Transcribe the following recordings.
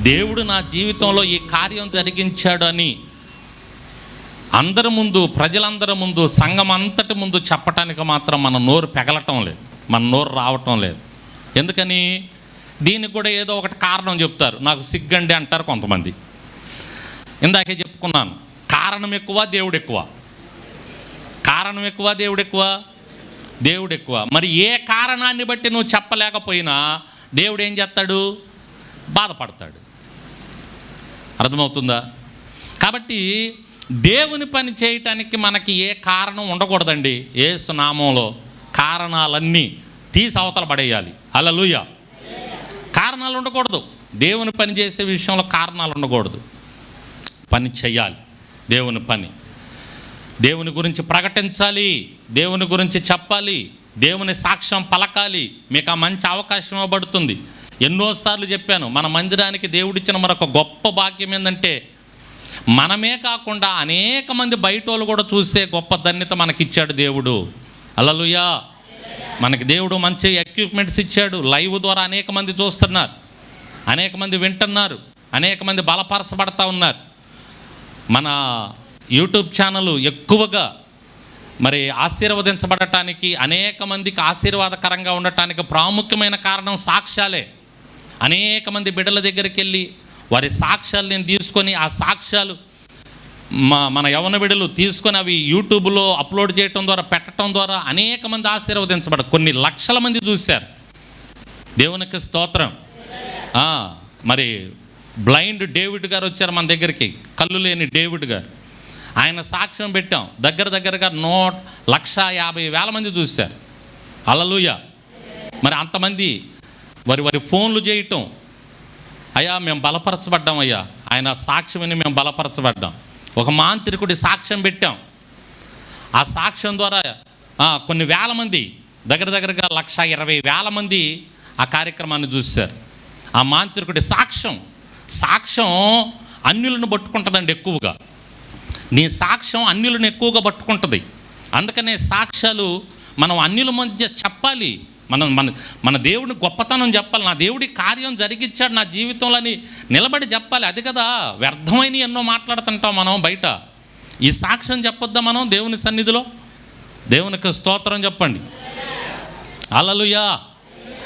దేవుడు నా జీవితంలో ఈ కార్యం జరిగించాడు అని అందరి ముందు ప్రజలందరి ముందు సంఘం అంతటి ముందు చెప్పటానికి మాత్రం మన నోరు పెగలటం లేదు. మన నోరు రావటం లేదు. ఎందుకని? దీనికి కూడా ఏదో ఒకటి కారణం చెప్తారు. నాకు సిగ్గండి అంటారు కొంతమంది. ఇందాకే చెప్పుకున్నాను. కారణం ఎక్కువ దేవుడు ఎక్కువ. కారణం ఎక్కువ దేవుడు ఎక్కువ? దేవుడు ఎక్కువ. మరి ఏ కారణాన్ని బట్టి నువ్వు చెప్పలేకపోయినా దేవుడు ఏం చేస్తాడు? బాధపడతాడు. అర్థమవుతుందా? కాబట్టి దేవుని పని చేయటానికి మనకి ఏ కారణం ఉండకూడదండి. ఏ సునామంలో కారణాలన్నీ తీసి అవతల పడేయాలి. అలలుయ కారణాలు ఉండకూడదు. దేవుని పని చేసే విషయంలో కారణాలు ఉండకూడదు. పని చేయాలి దేవుని పని. దేవుని గురించి ప్రకటించాలి. దేవుని గురించి చెప్పాలి. దేవుని సాక్ష్యం పలకాలి. మీకు ఆ మంచి అవకాశం ఇవ్వబడుతుంది. ఎన్నోసార్లు చెప్పాను మన మందిరానికి దేవుడిచ్చిన మరొక గొప్ప భాగ్యం ఏంటంటే మనమే కాకుండా అనేక మంది బయట వాళ్ళు కూడా చూసే గొప్ప ధన్యత మనకిచ్చాడు దేవుడు. అలలుయా మనకి దేవుడు మంచి ఎక్విప్మెంట్స్ ఇచ్చాడు లైవ్ ద్వారా అనేక మంది చూస్తున్నారు అనేక మంది వింటున్నారు అనేక మంది బలపరచబడతా ఉన్నారు. మన యూట్యూబ్ ఛానల్ ఎక్కువగా మరి ఆశీర్వదించబడటానికి అనేక మందికి ఆశీర్వాదకరంగా ఉండటానికి ప్రాముఖ్యమైన కారణం సాక్ష్యాలే. అనేక మంది బిడ్డల దగ్గరికి వెళ్ళి వారి సాక్ష్యాలు నేను తీసుకొని ఆ సాక్ష్యాలు మా మన యవన బిడ్డలు తీసుకొని అవి యూట్యూబ్లో అప్లోడ్ చేయటం ద్వారా పెట్టడం ద్వారా అనేక మంది ఆశీర్వదించబడ కొన్ని లక్షల మంది చూశారు. దేవునికి స్తోత్రం. మరి బ్లైండ్ డేవిడ్ గారు వచ్చారు మన దగ్గరికి. కళ్ళు లేని డేవిడ్ గారు. ఆయన సాక్ష్యం పెట్టాం. దగ్గర దగ్గరగా నూట లక్ష యాభై వేల మంది చూశారు. అలలుయ మరి అంతమంది వారి వారి ఫోన్లు చేయటం. అయ్యా మేము బలపరచబడ్డాం అయ్యా. ఆయన సాక్ష్యం విని మేము బలపరచబడ్డాం. ఒక మాంత్రికుడి సాక్ష్యం పెట్టాం. ఆ సాక్ష్యం ద్వారా కొన్ని వేల మంది దగ్గర దగ్గరగా లక్ష ఇరవై వేల మంది ఆ కార్యక్రమాన్ని చూశారు. ఆ మాంత్రికుడి సాక్ష్యం సాక్ష్యం అన్యులను పట్టుకుంటుందండి ఎక్కువగా. నీ సాక్ష్యం అన్యులను ఎక్కువగా పట్టుకుంటుంది. అందుకనే సాక్ష్యాలు మనం అన్యుల మధ్య చెప్పాలి. మనం మన మన దేవుడిని గొప్పతనం చెప్పాలి నా దేవుడి కార్యం జరిగించాడు నా జీవితంలో అని నిలబడి చెప్పాలి. అది కదా వ్యర్థమైన ఎన్నో మాట్లాడుతుంటాం మనం బయట. ఈ సాక్ష్యం చెప్పొద్దా మనం దేవుని సన్నిధిలో? దేవునికి స్తోత్రం చెప్పండి. అలలుయా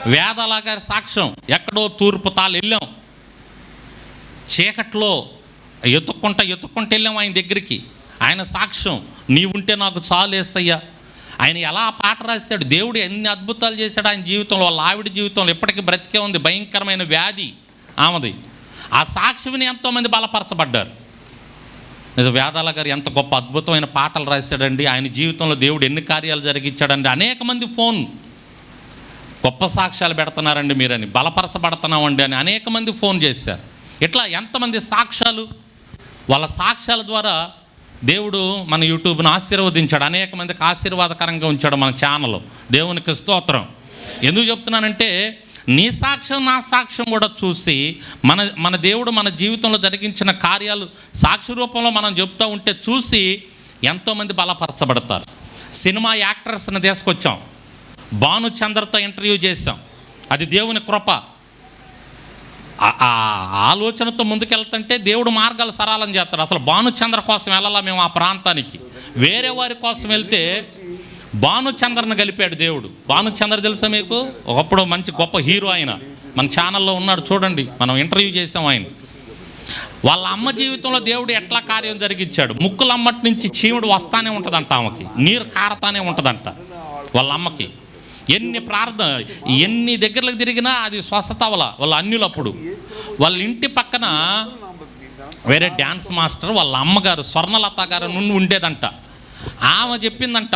వేదలాగారి సాక్ష్యం ఎక్కడో తూర్పు తాలు వెళ్ళాం. చీకట్లో ఎత్తుక్కుంటా ఎత్తుక్కుంటూ వెళ్ళాం ఆయన దగ్గరికి. ఆయన సాక్ష్యం నీవుంటే నాకు చాలు వేస్తయ్యా ఆయన ఎలా ఆ పాట రాశాడు దేవుడు ఎన్ని అద్భుతాలు చేశాడు ఆయన జీవితంలో వాళ్ళ ఆవిడ జీవితంలో ఇప్పటికీ బ్రతికే ఉంది భయంకరమైన వ్యాధి ఆమెది. ఆ సాక్షిని ఎంతోమంది బలపరచబడ్డారు. ఇది వేదాల గారు ఎంత గొప్ప అద్భుతమైన పాటలు రాశాడండి ఆయన జీవితంలో దేవుడు ఎన్ని కార్యాలు జరిగించాడండి అనేక మంది ఫోన్. గొప్ప సాక్ష్యాలు పెడుతున్నారండి మీరని బలపరచబడుతున్నామండి అని అనేక మంది ఫోన్ చేశారు. ఇట్లా ఎంతమంది సాక్ష్యాలు వాళ్ళ సాక్ష్యాల ద్వారా దేవుడు మన యూట్యూబ్ను ఆశీర్వదించాడు. అనేక మందికి ఆశీర్వాదకరంగా ఉంచాడు మన ఛానల్. దేవునికి స్తోత్రం. ఎందుకు చెప్తున్నానంటే నీ సాక్ష్యం నా సాక్ష్యం కూడా చూసి మన మన దేవుడు మన జీవితంలో జరిగించిన కార్యాలు సాక్షి రూపంలో మనం చెప్తూ ఉంటే చూసి ఎంతోమంది బలపరచబడతారు. సినిమా యాక్టర్స్ని తీసుకొచ్చాం. భానుచంద్రతో ఇంటర్వ్యూ చేశాం. అది దేవుని కృప. ఆ- ఆలోచనతో ముందుకెళ్తుంటే దేవుడు మార్గాలు సరళం చేస్తాడు. అసలు భానుచంద్ర కోసం వెళ్ళాలా మేము ఆ ప్రాంతానికి? వేరే వారి కోసం వెళ్తే భానుచంద్రను కలిపాడు దేవుడు. భానుచంద్ర తెలుసా మీకు? ఒకప్పుడు మంచి గొప్ప హీరో ఆయన. మన ఛానల్లో ఉన్నాడు చూడండి మనం ఇంటర్వ్యూ చేసాం ఆయన. వాళ్ళ అమ్మ జీవితంలో దేవుడు ఎట్లా కార్యం జరిగించాడు? ముక్కులమ్మటి నుంచి చీముడు వస్తానే ఉంటుందంట ఆమెకి. నీరు కారతానే ఉంటుందంట వాళ్ళ అమ్మకి. ఎన్ని ప్రార్థన ఎన్ని దగ్గరలకు తిరిగినా అది స్వస్థత వాళ్ళ వాళ్ళ అన్యులప్పుడు. వాళ్ళ ఇంటి పక్కన వేరే డ్యాన్స్ మాస్టర్ వాళ్ళ అమ్మగారు స్వర్ణలత గారు నుండి ఉండేదంట. ఆమె చెప్పిందంట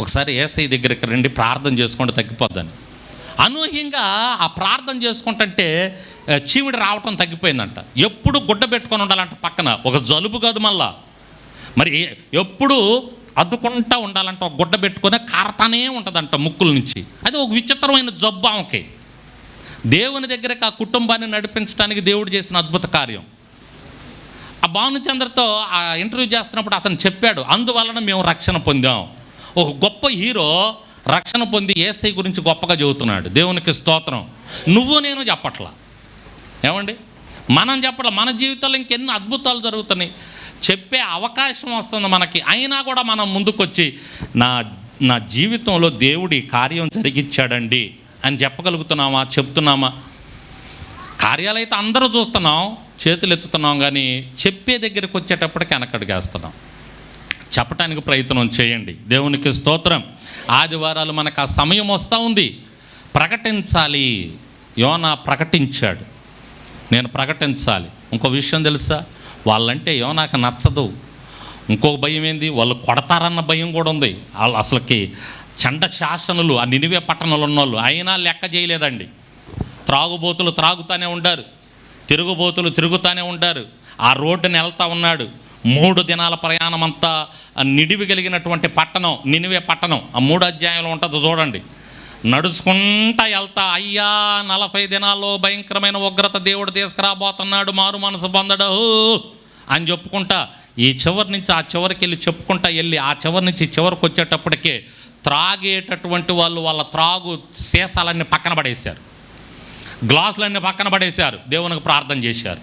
ఒకసారి ఏసై దగ్గరికి రండి ప్రార్థన చేసుకుంటే తగ్గిపోద్దని. అనూహ్యంగా ఆ ప్రార్థన చేసుకుంటుంటే ఆ, చీమిడి రావటం తగ్గిపోయిందంట. ఎప్పుడు గుడ్డ పెట్టుకొని ఉండాలంట పక్కన. ఒక జలుబు కాదు మళ్ళా. మరి ఎప్పుడు అద్దుకుంటా ఉండాలంట ఒక గుడ్డ పెట్టుకొని కారతానే ఉంటుందంట ముక్కుల నుంచి. అది ఒక విచిత్రమైన జబ్బు ఆమెకి. దేవుని దగ్గరకు ఆ కుటుంబాన్ని నడిపించడానికి దేవుడు చేసిన అద్భుత కార్యం. ఆ భానుచంద్రతో ఆ ఇంటర్వ్యూ చేస్తున్నప్పుడు అతను చెప్పాడు అందువలన మేము రక్షణ పొందాం. ఒక గొప్ప హీరో రక్షణ పొంది ఏసై గురించి గొప్పగా చెబుతున్నాడు. దేవునికి స్తోత్రం. నువ్వు నేను చెప్పట్లా. ఏమండి? మనం చెప్పడం మన జీవితంలో ఇంకెన్ని అద్భుతాలు జరుగుతున్నాయి. చెప్పే అవకాశం వస్తుంది మనకి. అయినా కూడా మనం ముందుకొచ్చి నా నా జీవితంలో దేవుడి కార్యం జరిగించాడండి అని చెప్పగలుగుతున్నామా? చెప్తున్నామా? కార్యాలు అయితే అందరూ చూస్తున్నాం చేతులు ఎత్తుతున్నాం కానీ చెప్పే దగ్గరికి వచ్చేటప్పటికి వెనకడిగేస్తున్నాం చెప్పటానికి ప్రయత్నం చేయండి. దేవునికి స్తోత్రం. ఆదివారాలు మనకు ఆ సమయం వస్తూ ఉంది. ప్రకటించాలి. యోనా ప్రకటించాడు. నేను ప్రకటించాలి. ఇంకో విషయం తెలుసా? వాళ్ళంటే ఏమో నాకు నచ్చదు. ఇంకొక భయం ఏంది వాళ్ళు కొడతారన్న భయం కూడా ఉంది. వాళ్ళు అసలుకి చండ శాసనులు ఆ నినివే పట్టణంలో ఉన్నోళ్ళు అయినా లెక్క చేయలేదండి. త్రాగుబోతులు త్రాగుతానే ఉంటారు తిరుగుబోతులు తిరుగుతానే ఉంటారు ఆ రోడ్డుని వెళ్తా ఉన్నాడు. మూడు దినాల ప్రయాణం అంతా నిడివి కలిగినటువంటి పట్టణం నినివే పట్టణం. ఆ మూడు అధ్యాయంలో ఉంటుంది చూడండి. నడుచుకుంటా వెళ్తా. అయ్యా నలభై దినాల్లో భయంకరమైన ఉగ్రత దేవుడు తీసుకురాబోతున్నాడు. మారు మనసు పొందడు. అని చెప్పుకుంటా ఈ చివరి నుంచి ఆ చివరికి వెళ్ళి చెప్పుకుంటా వెళ్ళి ఆ చివరి నుంచి చివరికి వచ్చేటప్పటికే త్రాగేటటువంటి వాళ్ళు వాళ్ళ త్రాగు సీసాలన్నీ పక్కన పడేశారు. గ్లాసులన్నీ పక్కన పడేశారు. దేవునికి ప్రార్థన చేశారు.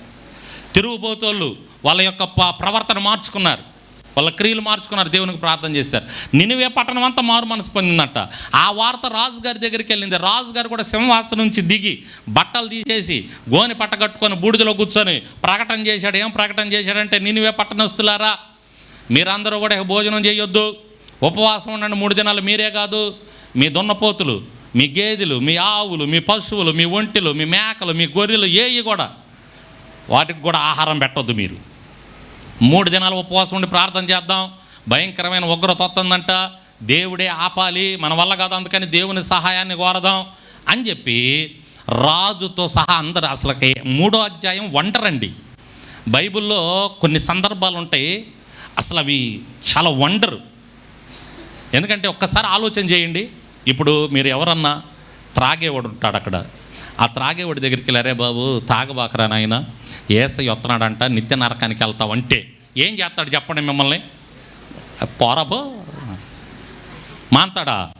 తిరుగుబోతోళ్ళు వాళ్ళ యొక్క ప- ప్రవర్తన మార్చుకున్నారు. వాళ్ళ క్రియలు మార్చుకున్నారు దేవునికి ప్రార్థన చేశారు. నినివే పట్టణం అంతా మారు మనసు పొందిందట. ఆ వార్త రాజుగారి దగ్గరికి వెళ్ళింది. రాజుగారు కూడా సింహాసనం నుంచి దిగి బట్టలు తీసేసి గోని పట్ట కట్టుకొని బూడిదలో కూర్చొని ప్రకటన చేశాడు. ఏం ప్రకటన చేశాడంటే నినివే పట్టణస్తులారా మీరందరూ కూడా భోజనం చేయొద్దు. ఉపవాసం ఉండండి మూడు దినాలు మీరే కాదు. మీ దున్నపోతులు మీ గేదెలు మీ ఆవులు మీ పశువులు మీ ఒంటెలు మీ మేకలు మీ గొర్రెలు ఏవి కూడా వాటికి కూడా ఆహారం పెట్టొద్దు మీరు. మూడు దినాలు ఉపవాసం ఉండి ప్రార్థన చేద్దాం. భయంకరమైన ఉగ్రత వస్తుందంట. దేవుడే ఆపాలి మన వల్ల కాదు అందుకని దేవుని సహాయాన్ని కోరదాం అని చెప్పి రాజుతో సహా అందరు అసలుకి మూడో అధ్యాయం వండరండి బైబిల్లో కొన్ని సందర్భాలు ఉంటాయి. అసలు అవి చాలా వండరు. ఎందుకంటే ఒక్కసారి ఆలోచన చేయండి. ఇప్పుడు మీరు ఎవరన్నా త్రాగేవాడు ఉంటాడు అక్కడ. ఆ త్రాగేవాడి దగ్గరికి వెళ్ళారే బాబు తాగబాకరా నాయన? ఏసై వస్తున్నాడంట నిత్య నరకానికి వెళ్తావు అంటే ఏం చేస్తాడు చెప్పండి మిమ్మల్ని? పోరాబో? మాంతాడా?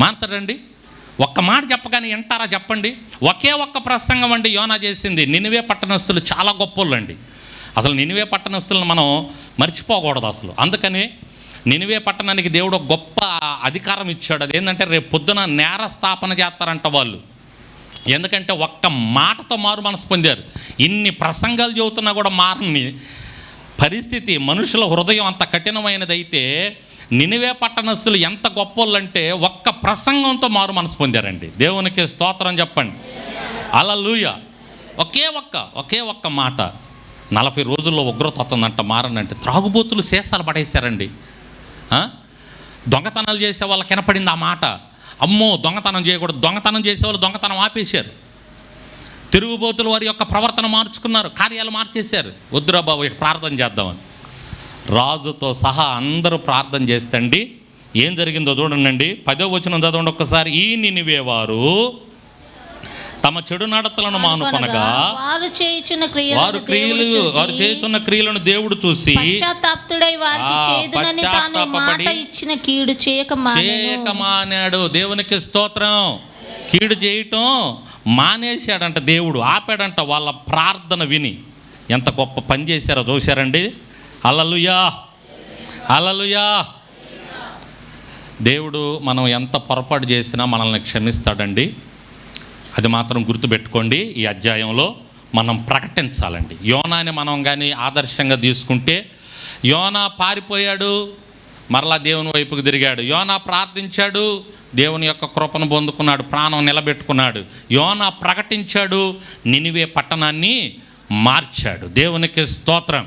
మాంతాడండి? ఒక్క మాట చెప్పగానే వింటారా చెప్పండి? ఒకే ఒక్క ప్రసంగం అండి యోనా చేసింది. నినివే పట్టణస్తులు చాలా గొప్పోళ్ళండి. అసలు నినివే పట్టణస్తులను మనం మర్చిపోకూడదు అసలు. అందుకని నినివే పట్టణానికి దేవుడు గొప్ప అధికారం ఇచ్చాడు. అదేంటంటే రేపు పొద్దున నేర స్థాపన చేస్తారంట వాళ్ళు. ఎందుకంటే ఒక్క మాటతో మారు మనసు పొందారు. ఇన్ని ప్రసంగాలు చెబుతున్నా కూడా మారని పరిస్థితి మనుషుల హృదయం అంత కఠినమైనదైతే నినివే పట్టణస్తులు ఎంత గొప్పోళ్ళంటే ఒక్క ప్రసంగంతో మారు మనసు పొందారండి. దేవునికి స్తోత్రం చెప్పండి. అలా లూయ ఒకే ఒక్క ఒకే ఒక్క మాట. నలభై రోజుల్లో ఉగ్రత వస్తుందంట మారనంటే త్రాగుబోతులు శేషాలు పడేశారండి. దొంగతనాలు చేసే వాళ్ళకి వినపడింది ఆ మాట. అమ్మో దొంగతనం చేయకూడదు. దొంగతనం చేసేవాళ్ళు దొంగతనం ఆపేశారు. తిరుగుబోతుల వారి యొక్క ప్రవర్తన మార్చుకున్నారు కార్యాలు మార్చేశారు. వద్దురా బాబు ప్రార్థన చేద్దామని. రాజుతో సహా అందరూ ప్రార్థన చేస్తండి ఏం జరిగిందో చూడండి పదో వచనం చదవండి ఒక్కసారి. ఈ నినివేవారు తమ చెడు నడతలను మానుకొనగా వారు చేయుచున్న వారు క్రియలు వారు చేస్తున్న క్రియలను దేవుడు చూసి పశ్చాత్తాప్తుడై వారికి చేదునని తాను మాట ఇచ్చిన కీడు చేయక. చేయక మానాడు దేవునికి స్తోత్రం. కీడు చేయటం మానేశాడంట దేవుడు ఆపాడంట వాళ్ళ ప్రార్థన విని. ఎంత గొప్ప పని చేశారో చూశారండి. అలలుయా అలలుయా దేవుడు మనం ఎంత పొరపాటు చేసినా మనల్ని క్షమిస్తాడండి. అది మాత్రం గుర్తుపెట్టుకోండి ఈ అధ్యాయంలో మనం ప్రకటించాలండి. యోనాని మనం కానీ ఆదర్శంగా తీసుకుంటే యోనా పారిపోయాడు మరలా దేవుని వైపుకు తిరిగాడు. యోనా ప్రార్థించాడు దేవుని యొక్క కృపను పొందుకున్నాడు ప్రాణం నిలబెట్టుకున్నాడు. యోనా ప్రకటించాడు నినివే పట్టణాన్ని మార్చాడు. దేవునికి స్తోత్రం.